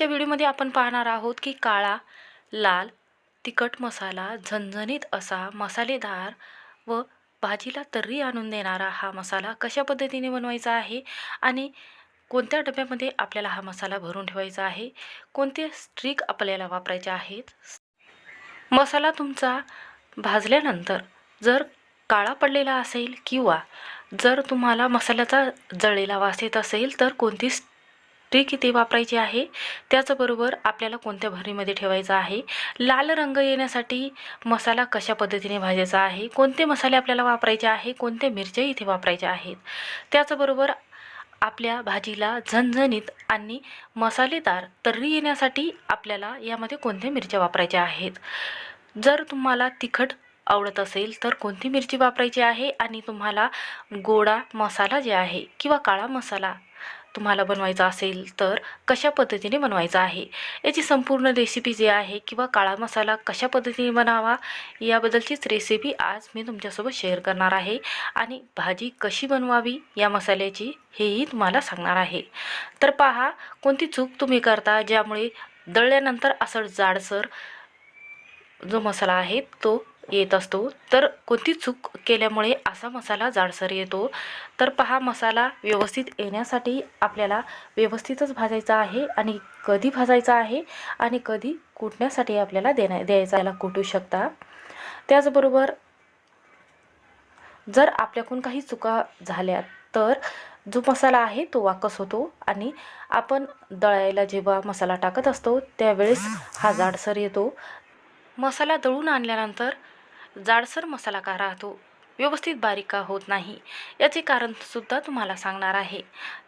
आजच्या व्हिडिओमध्ये आपण पाहणार आहोत की काळा लाल तिखट मसाला झणझणीत असा मसालेदार व भाजीला तर्री आणून देणारा हा मसाला कशा पद्धतीने बनवायचा आहे आणि कोणत्या डब्यामध्ये आपल्याला हा मसाला भरून ठेवायचा आहे कोणते स्ट्रीक आपल्याला वापरायचे आहेत? मसाला तुमचा भाजल्यानंतर जर काळा पडलेला असेल किंवा जर तुम्हाला मसाल्याचा जळलेला वास येत असेल तर कोणती स्ट्रिक इथे वापरायची आहे? त्याचबरोबर आपल्याला कोणत्या भरणीमध्ये ठेवायचा आहे? लाल रंग येण्यासाठी मसाला कशा पद्धतीने भाजायचा आहे? कोणते मसाले आपल्याला वापरायचे आहे? कोणत्या मिरच्या इथे वापरायच्या आहेत? त्याचबरोबर आपल्या भाजीला झणझणीत आणि मसालेदार तर्री येण्यासाठी आपल्याला यामध्ये कोणत्या मिरच्या वापरायच्या आहेत? जर तुम्हाला तिखट आवडत असेल तर कोणती मिरची वापरायची आहे? आणि तुम्हाला गोडा मसाला जे आहे किंवा काळा मसाला तुम्हाला बनवायचा असेल तर कशा पद्धतीने बनवायचा आहे? याची संपूर्ण रेसिपी जी आहे किंवा काळा मसाला कशा पद्धतीने बनावा याबद्दलचीच रेसिपी आज मी तुमच्यासोबत शेअर करणार आहे. आणि भाजी कशी बनवावी या मसाल्याची हेही तुम्हाला सांगणार आहे. तर पहा कोणती चूक तुम्ही करता ज्यामुळे दळल्यानंतर असं जाडसर जो मसाला आहे तो येत असतो. तर कोणती चूक केल्यामुळे असा मसाला जाडसर येतो? तर पहा मसाला व्यवस्थित येण्यासाठी आपल्याला व्यवस्थितच भाजायचा आहे आणि कधी भाजायचा आहे आणि कधी कुटण्यासाठी आपल्याला देण्या द्यायचा याला कुटू शकता. त्याचबरोबर जर आपल्याकडून काही चुका झाल्या तर जो मसाला आहे तो वाकस होतो आणि आपण दळायला जेव्हा मसाला टाकत असतो त्यावेळेस हा जाडसर येतो. मसाला दळून आणल्यानंतर जाडसर मसाला का राहतो. व्यवस्थित बारीक का होत नाही याचे कारणसुद्धा तुम्हाला सांगणार आहे.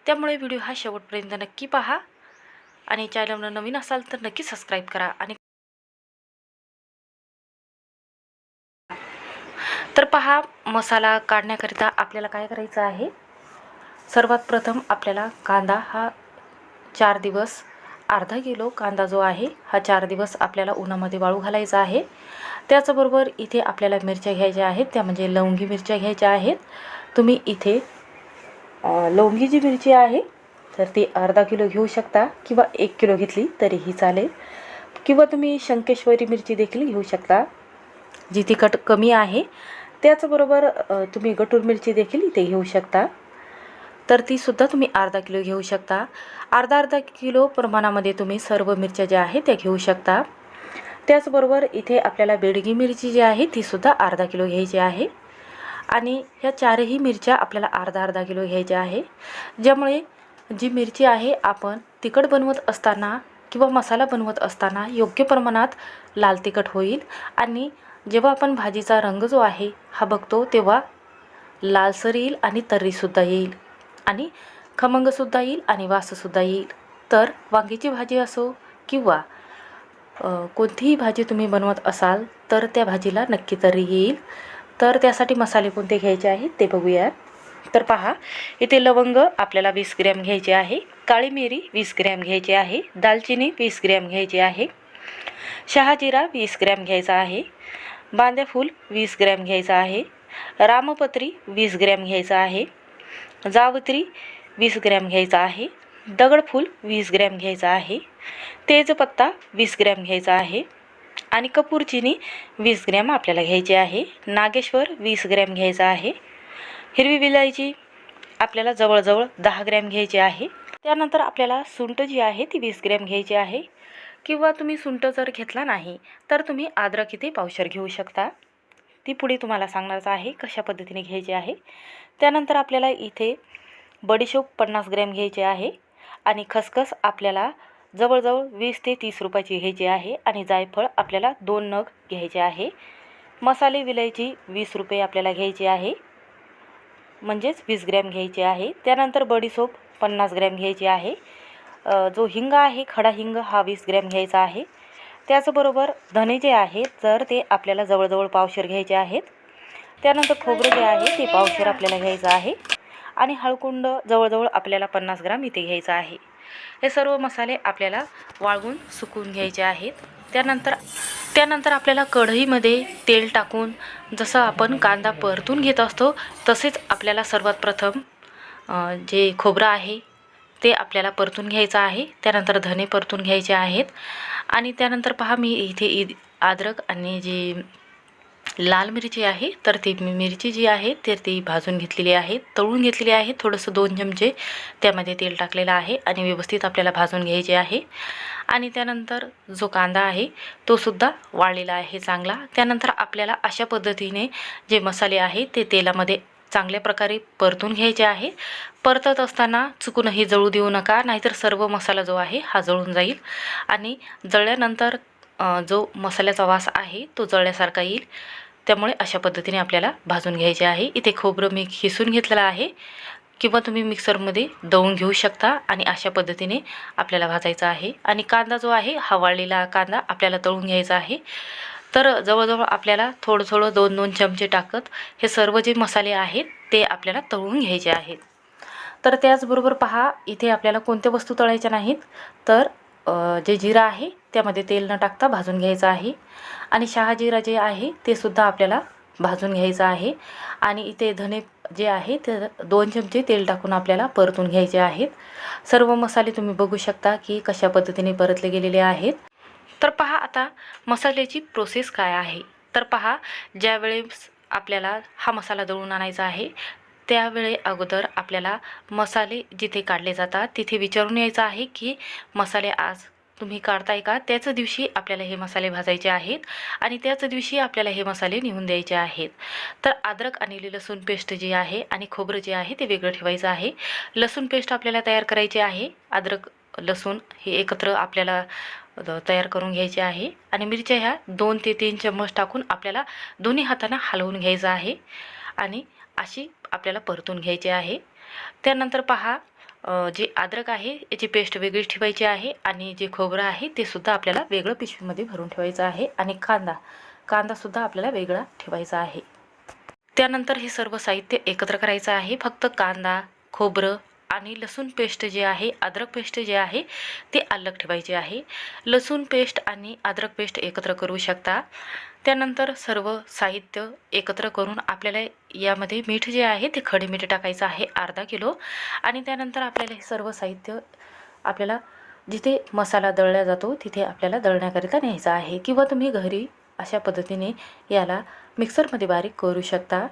त्यामुळे व्हिडिओ हा शेवटपर्यंत नक्की पहा आणि चॅनलवर नवीन असाल तर नक्की सबस्क्राईब करा आणि तर पहा मसाला काढण्याकरिता आपल्याला काय करायचं आहे? सर्वात प्रथम आपल्याला कांदा हा चार दिवस अर्धा किलो कांदा जो आहे हा चार दिवस आपल्याला उन्हामध्ये वाळू घालायचा आहे. त्याचबरोबर इथे आपल्याला मिरच्या घ्यायच्या आहेत त्या म्हणजे लवंगी मिरच्या घ्यायच्या आहेत. तुम्ही इथे लवंगी जी मिरची आहे तर ती अर्धा किलो घेऊ शकता किंवा एक किलो घेतली तरीही चालेल. किंवा तुम्ही शंकेश्वरी मिरची देखील घेऊ शकता जी तिखट कमी आहे. त्याचबरोबर तुम्ही गटूर मिरची देखील इथे घेऊ शकता. तर तीसुद्धा तुम्ही अर्धा किलो घेऊ शकता. अर्धा अर्धा किलो प्रमाणामध्ये तुम्ही सर्व मिरच्या ज्या आहेत त्या घेऊ शकता. त्याचबरोबर इथे आपल्याला बेडगी मिरची जी आहे तीसुद्धा अर्धा किलो घ्यायची आहे. आणि ह्या चारही मिरच्या आपल्याला अर्धा अर्धा किलो घ्यायच्या आहे. ज्यामुळे जी मिरची आहे आपण तिखट बनवत असताना किंवा मसाला बनवत असताना योग्य प्रमाणात लाल तिखट होईल. आणि जेव्हा आपण भाजीचा रंग जो आहे हा बघतो तेव्हा लालसर येईल आणि तर्रीसुद्धा येईल. आणि खमंगसुद्धा येईल आणि वाससुद्धा येईल. तर वांगीची भाजी असो किंवा कोणतीही भाजी तुम्ही बनवत असाल तर त्या भाजीला नक्की तरी येईल. तर त्यासाठी मसाले कोणते घ्यायचे आहेत ते बघूया. तर पहा इथे लवंग आपल्याला वीस ग्रॅम घ्यायचे आहे काळी मिरी वीस ग्रॅम घ्यायची आहे दालचिनी वीस ग्रॅम घ्यायची आहे शहाजिरा वीस ग्रॅम घ्यायचा आहे बांद्याफूल वीस ग्रॅम घ्यायचा आहे रामपत्री वीस ग्रॅम घ्यायचा आहे जावत्री वीस ग्रॅम घ्यायचा आहे. दगडफूल वीस ग्रॅम घ्यायचा आहे. तेजपत्ता वीस ग्रॅम घ्यायचा आहे. आणि कपूरचिनी वीस ग्रॅम आपल्याला घ्यायची आहे. नागेश्वर वीस ग्रॅम घ्यायचा आहे. हिरवी विलायची आपल्याला जवळजवळ दहा ग्रॅम घ्यायची आहे. त्यानंतर आपल्याला सुंट जी आहे ती वीस ग्रॅम घ्यायची आहे. किंवा तुम्ही सुंट जर घेतला नाही तर तुम्ही आद्रक इथे पावशर घेऊ शकता. ती पुढे तुम्हाला सांगणारच आहे कशा पद्धतीने घ्यायची आहे. त्यानंतर आपल्याला इथे बडीशोप पन्नास ग्रॅम घ्यायचे आहे आणि खसखस आपल्याला जवळजवळ वीस ते तीस रुपयाची घ्यायची आहे आणि जायफळ आपल्याला दोन नग घ्यायचे आहे. मसाले विलायची वीस रुपये आपल्याला घ्यायची आहे. म्हणजेच वीस ग्रॅम घ्यायची आहे. त्यानंतर बडीसोप पन्नास ग्रॅम घ्यायची आहे. जो हिंग आहे खडा हिंग हा वीस ग्रॅम घ्यायचा आहे. त्याचबरोबर धने जे आहेत तर ते आपल्याला जवळजवळ पावशेर घ्यायचे आहेत त्यानंतर खोबरं जे आहे ते पावशेर आपल्याला घ्यायचं आहे आणि हळकुंड जवळजवळ आपल्याला पन्नास ग्राम इथे घ्यायचं आहे. हे सर्व मसाले आपल्याला वाळवून सुकून घ्यायचे आहेत. त्यानंतर त्यानंतर आपल्याला कढईमध्ये तेल टाकून जसं आपण कांदा परतून घेत असतो तसेच आपल्याला सर्वात प्रथम जे खोबरं आहे ते आपल्याला परतून घ्यायचं आहे. त्यानंतर धने परतून घ्यायचे आहेत. आणि त्यानंतर पहा मी इथे ईद अद्रक आणि जी लाल मिरची आहे तर ती मिरची जी आहे तर ती भाजून घेतलेली आहे तळून घेतलेली आहे. थोडंसं दोन चमचे त्यामध्ये तेल टाकलेलं आहे आणि व्यवस्थित आपल्याला भाजून घ्यायचे आहे. आणि त्यानंतर जो कांदा आहे तो सुद्धा वाळलेला आहे चांगला. त्यानंतर आपल्याला अशा पद्धतीने जे मसाले आहे ते तेलामध्ये चांगल्या प्रकारे परतून घ्यायचे आहे. परतत असताना चुकूनही जळू देऊ नका नाहीतर सर्व मसाला जो आहे हा जळून जाईल. आणि जळल्यानंतर जो मसाल्याचा वास आहे तो जळल्यासारखा येईल. त्यामुळे अशा पद्धतीने आपल्याला भाजून घ्यायचे आहे. इथे खोबरं मी खिसून घेतलेलं आहे. किंवा तुम्ही मिक्सरमध्ये दळून घेऊ शकता आणि अशा पद्धतीने आपल्याला भाजायचा आहे. आणि कांदा जो आहे हा वाळलेला कांदा आपल्याला तळून घ्यायचा आहे. तर जवळजवळ आपल्याला थोडं थोडं दोन दोन चमचे टाकत हे सर्व जे मसाले आहेत ते आपल्याला तळून घ्यायचे आहेत. तर त्याचबरोबर पहा इथे आपल्याला कोणत्या वस्तू तळायच्या नाहीत? तर जे जिरा आहे त्यामध्ये तेल न टाकता भाजून घ्यायचं आहे. आणि शहाजिरा जे आहे ते सुद्धा आपल्याला भाजून घ्यायचं आहे. आणि इथे धने जे आहे ते दोन चमचे तेल टाकून आपल्याला परतून घ्यायचे आहेत. सर्व मसाले तुम्ही बघू शकता की कशा पद्धतीने परतले गेलेले आहेत. तर पहा आता मसाल्याची प्रोसेस काय आहे. तर पहा ज्यावेळेस आपल्याला हा मसाला दळून आणायचा आहे त्यावेळे अगोदर आपल्याला मसाले जिथे काढले जातात तिथे विचारून यायचं आहे की मसाले आज तुम्ही काढताय का? त्याच दिवशी आपल्याला हे मसाले भाजायचे आहेत आणि त्याच दिवशी आपल्याला हे मसाले नेऊन द्यायचे आहेत. तर अद्रक आणि लसूण पेस्ट जी आहे आणि खोबरं जे आहे ते वेगळं ठेवायचं आहे. लसूण पेस्ट आपल्याला तयार करायची आहे. अद्रक लसूण हे एकत्र आपल्याला तयार करून घ्यायचे आहे. आणि मिरच्या ह्या दोन ते तीन चम्मच टाकून आपल्याला दोन्ही हातांना हलवून घ्यायचं आहे. आणि अशी आपल्याला परतून घ्यायची आहे. त्यानंतर पहा जे अद्रक आहे याची पेस्ट वेगळी ठेवायची आहे. आणि जे खोबरं आहे ते सुद्धा आपल्याला वेगळं पिशवीमध्ये भरून ठेवायचं आहे. आणि कांदा कांदासुद्धा आपल्याला वेगळा ठेवायचा आहे. त्यानंतर हे सर्व साहित्य एकत्र करायचं आहे. फक्त कांदा खोबरं आणि लसूण पेस्ट जे आहे अद्रक पेस्ट जे आहे ते अलग ठेवायचे आहे. लसूण पेस्ट आणि अद्रक पेस्ट एकत्र करू शकता. त्यानंतर सर्व साहित्य एकत्र करून आपल्याला यामध्ये मीठ जे आहे ते खडे मीठ टाकायचं आहे अर्धा किलो. आणि त्यानंतर आपल्याला हे सर्व साहित्य आपल्याला जिथे मसाला दळला जातो तिथे आपल्याला दळण्याकरिता न्यायचा आहे. किंवा तुम्ही घरी अशा पद्धतीने याला मिक्सरमध्ये बारीक करू शकता.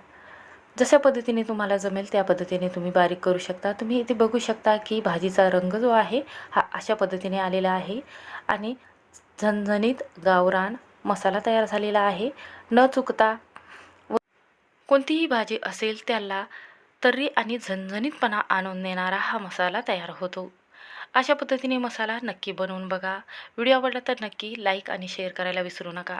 जशा पद्धतीने तुम्हाला जमेल त्या पद्धतीने तुम्ही बारीक करू शकता. तुम्ही इथे बघू शकता की भाजीचा रंग जो आहे हा अशा पद्धतीने आलेला आहे आणि झणझणीत गावरान मसाला तयार झालेला आहे. न चुकता व कोणतीही भाजी असेल त्याला तर्री आणि झणझणीतपणा आणून देणारा हा मसाला तयार होतो. अशा पद्धतीने मसाला नक्की बनवून बघा. व्हिडिओ आवडला तर नक्की लाईक आणि शेअर करायला विसरू नका.